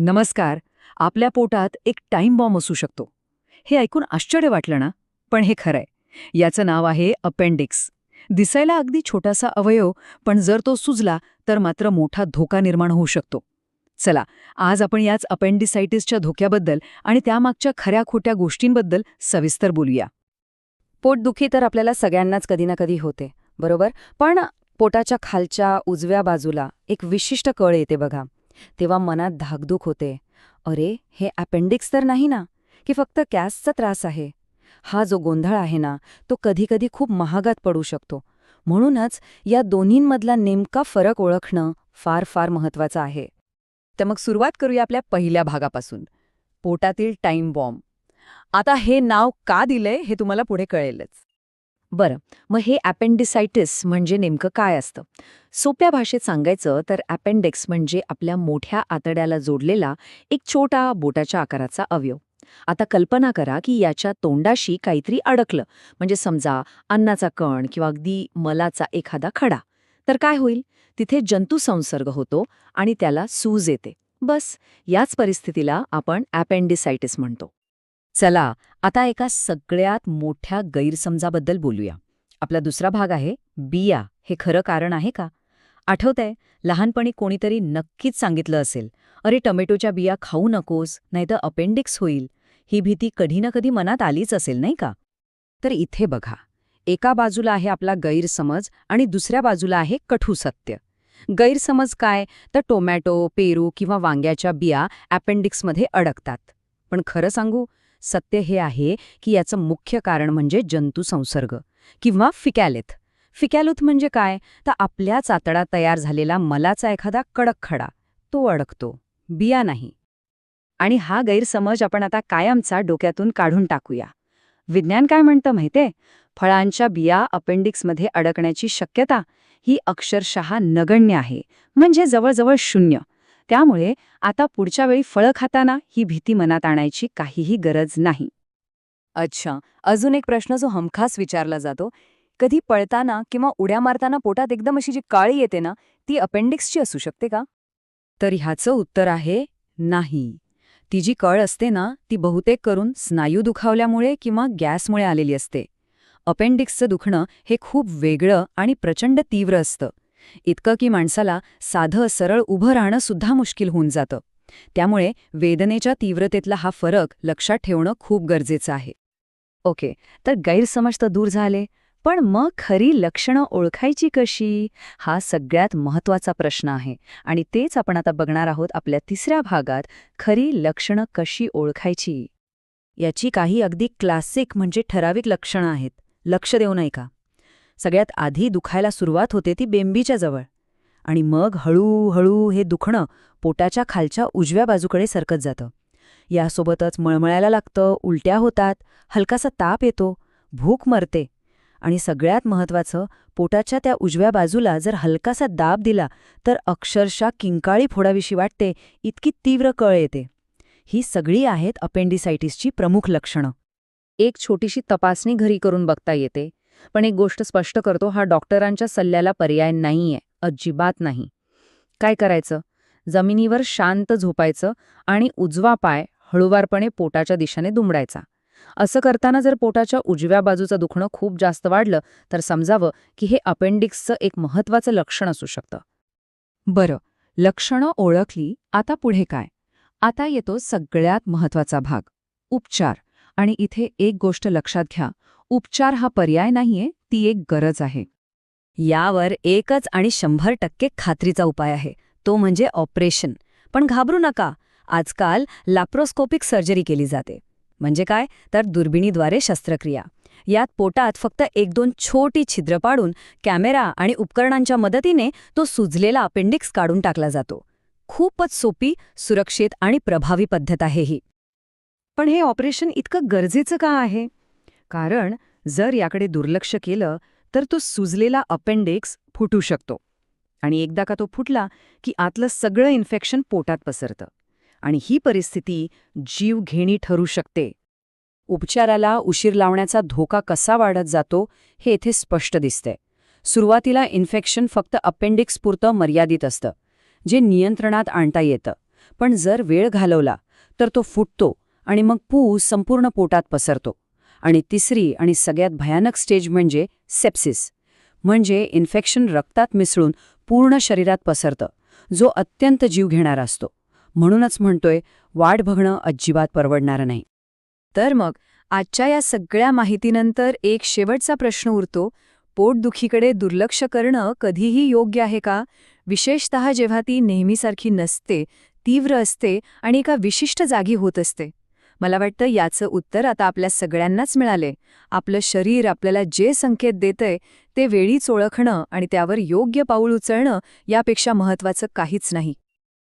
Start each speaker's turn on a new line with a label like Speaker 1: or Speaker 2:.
Speaker 1: नमस्कार. आपल्या पोटात एक टाइम बॉम्ब असू शकतो. हे ऐकून आश्चर्य वाटलं ना? पण हे खरंय. याचं नाव आहे अपेंडिक्स. दिसायला अगदी छोटासा अवयव पण जर तो सुजला तर मात्र मोठा धोका निर्माण होऊ शकतो. चला आज आपण याच अपेंडिसायटिसच्या धोक्याबद्दल आणि त्यामागच्या खऱ्या खोट्या गोष्टींबद्दल सविस्तर बोलूया.
Speaker 2: पोटदुखी तर आपल्याला सगळ्यांनाच कधी ना कधी होते बरोबर? पण पोटाच्या खालच्या उजव्या बाजूला एक विशिष्ट कळ येते बघा. तेव्हा मनात धाकधूक होते. अरे हे अपेंडिक्स तर नाही ना की फक्त कॅसचा त्रास आहे. हा जो गोंधळ आहे ना तो कधीकधी खूप महागात पडू शकतो. म्हणूनच या दोन्हींमधला नेमका फरक ओळखणं फार फार महत्वाचं आहे.
Speaker 1: तर मग सुरुवात करूया आपल्या पहिल्या भागापासून. पोटातील टाईम बॉम्ब. आता हे नाव का दिलंय हे तुम्हाला पुढे कळेलच. बरं मग हे अपेंडिसायटिस म्हणजे नेमकं काय असतं? सोप्या भाषेत सांगायचं तर अपेंडिक्स म्हणजे आपल्या मोठ्या आतड्याला जोडलेला एक छोटा बोटाच्या आकाराचा अवयव. आता कल्पना करा की याच्या तोंडाशी काहीतरी अडकलं. म्हणजे समजा अन्नाचा कण किंवा अगदी मलाचा एखादा खडा. तर काय होईल? तिथे जंतुसंसर्ग होतो आणि त्याला सूज येते. बस याच परिस्थितीला आपण अपेंडिसायटिस म्हणतो. चला आता एका सगळ्यात मोठ्या गैरसमजाबद्दल बोलूया. आपला दुसरा भाग आहे बिया हे खरं कारण आहे का? आठवतंय लहानपणी कोणीतरी नक्कीच सांगितलं असेल अरे टोमॅटोच्या बिया खाऊ नकोस नाहीतर अपेंडिक्स होईल. ही भीती कधी ना कधी मनात आलीच असेल नाही का? तर इथे बघा एका बाजूला आहे आपला गैरसमज आणि दुसऱ्या बाजूला आहे कठू सत्य. गैरसमज काय? तर टोमॅटो पेरू किंवा वांग्याच्या बिया अपेंडिक्समध्ये अडकतात. पण खरं सांगू सत्य हे आहे की याचं मुख्य कारण म्हणजे जंतुसंसर्ग किंवा फिकॅलिथ. फिकॅलुथ म्हणजे काय? तर आपल्याच आतडा तयार झालेला मलाचा एखादा कडक खडा. तो अडकतो. बिया नाही. आणि हा गैरसमज आपण आता कायमचा डोक्यातून काढून टाकूया. विज्ञान काय म्हणतं माहितीये? फळांच्या बिया अपेंडिक्समध्ये अडकण्याची शक्यता ही अक्षरशः नगण्य आहे. म्हणजे जवळजवळ शून्य. त्यामुळे आता पुढच्या वेळी फळं खाताना ही भीती मनात आणायची काहीही गरज नाही. अच्छा अजून एक प्रश्न जो हमखास विचारला जातो. कधी पळताना किंवा उड्या मारताना पोटात एकदम अशी जी काळी येते ना ती अपेंडिक्सची असू शकते का? तर ह्याचं उत्तर आहे नाही. ती जी कळ असते ना ती बहुतेक करून स्नायू दुखावल्यामुळे किंवा गॅसमुळे आलेली असते. अपेंडिक्सचं दुखणं हे खूप वेगळं आणि प्रचंड तीव्र असतं. इतकं की माणसाला साधं सरळ उभं राहणं सुद्धा मुश्किल होऊन जातं. त्यामुळे वेदनेच्या तीव्रतेतला हा फरक लक्षात ठेवणं खूप गरजेचं आहे. ओके तर गैरसमज तर दूर झाले पण मग खरी लक्षणं ओळखायची कशी? हा सगळ्यात महत्त्वाचा प्रश्न आहे आणि तेच आपण आता बघणार आहोत आपल्या तिसऱ्या भागात खरी लक्षणं कशी ओळखायची? याची काही अगदी क्लासिक म्हणजे ठराविक लक्षणं आहेत. लक्ष देऊ नये का? सगळ्यात आधी दुखायला सुरुवात होते ती बेंबीच्या जवळ. आणि मग हळूहळू हे दुखणं पोटाच्या खालच्या उजव्या बाजूकडे सरकत जातं. यासोबतच मळमळायला लागतं उलट्या होतात हलकासा ताप येतो भूक मरते. आणि सगळ्यात महत्वाचं पोटाच्या त्या उजव्या बाजूला जर हलकासा दाब दिला तर अक्षरशः किंकाळी फोडाविषयी वाटते इतकी तीव्र कळ येते. ही सगळी आहेत अपेंडिसायटिसची प्रमुख लक्षणं. एक छोटीशी तपासणी घरी करून बघता येते. पण एक गोष्ट स्पष्ट करतो हा डॉक्टरांच्या सल्ल्याला पर्याय नाहीये अजिबात नाही. काय करायचं? जमिनीवर शांत झोपायचं आणि उजवा पाय हळुवारपणे पोटाच्या दिशेने दुमडायचा. असं करताना जर पोटाच्या उजव्या बाजूचं दुखणं खूप जास्त वाढलं तर समजावं की हे अपेंडिक्सचं एक महत्वाचं लक्षण असू शकतं. बरं लक्षणं ओळखली आता पुढे काय? आता येतो सगळ्यात महत्त्वाचा भाग उपचार. आणि इथे एक गोष्ट लक्षात घ्या उपचार हा पर्याय नाहीये ती एक गरज आहे. यावर एकच आणि शंभर टक्के खात्रीचा उपाय आहे तो म्हणजे ऑपरेशन. पण घाबरू नका आजकाल लॅप्रोस्कोपिक सर्जरी केली जाते. म्हणजे काय? तर दुर्बिणीद्वारे शस्त्रक्रिया. यात पोटात फक्त एक दोन छोटी छिद्र पाडून कॅमेरा आणि उपकरणांच्या मदतीने तो सुजलेला अपेंडिक्स काढून टाकला जातो. खूपच सोपी सुरक्षित आणि प्रभावी पद्धत आहे ही. पण हे ऑपरेशन इतकं गरजेचं का आहे? कारण जर याकडे दुर्लक्ष केलं तर तो सुजलेला अपेंडिक्स फुटू शकतो. आणि एकदा का तो फुटला की आतलं सगळं इन्फेक्शन पोटात पसरतं. आणि ही परिस्थिती जीवघेणी ठरू शकते. उपचाराला उशीर लावण्याचा धोका कसा वाढत जातो हे येथे स्पष्ट दिसतंय. सुरुवातीला इन्फेक्शन फक्त अपेंडिक्सपुरतं मर्यादित असतं जे नियंत्रणात आणता येतं.
Speaker 2: पण जर वेळ घालवला तर तो फुटतो आणि मग पू संपूर्ण पोटात पसरतो. आणि तिसरी आणि सगळ्यात भयानक स्टेज म्हणजे सेप्सिस. म्हणजे इन्फेक्शन रक्तात मिसळून पूर्ण शरीरात पसरतं. जो अत्यंत जीव घेणारा असतो. म्हणूनच म्हणतोय वाढ बघणं अजिबात परवडणारं नाही.
Speaker 1: तर मग आजच्या या सगळ्या माहितीनंतर एक शेवटचा प्रश्न उरतो पोटदुखीकडे दुर्लक्ष करणं कधीही योग्य आहे का? विशेषतः जेव्हा ती नेहमीसारखी नसते तीव्र असते आणि एका विशिष्ट जागी होत असते. मला वाटतं याचं उत्तर आता आपल्या सगळ्यांनाच मिळाले आपलं शरीर आपल्याला जे संकेत देतंय ते वेळीच ओळखणं आणि त्यावर योग्य पाऊल उचलणं यापेक्षा महत्वाचं काहीच नाही.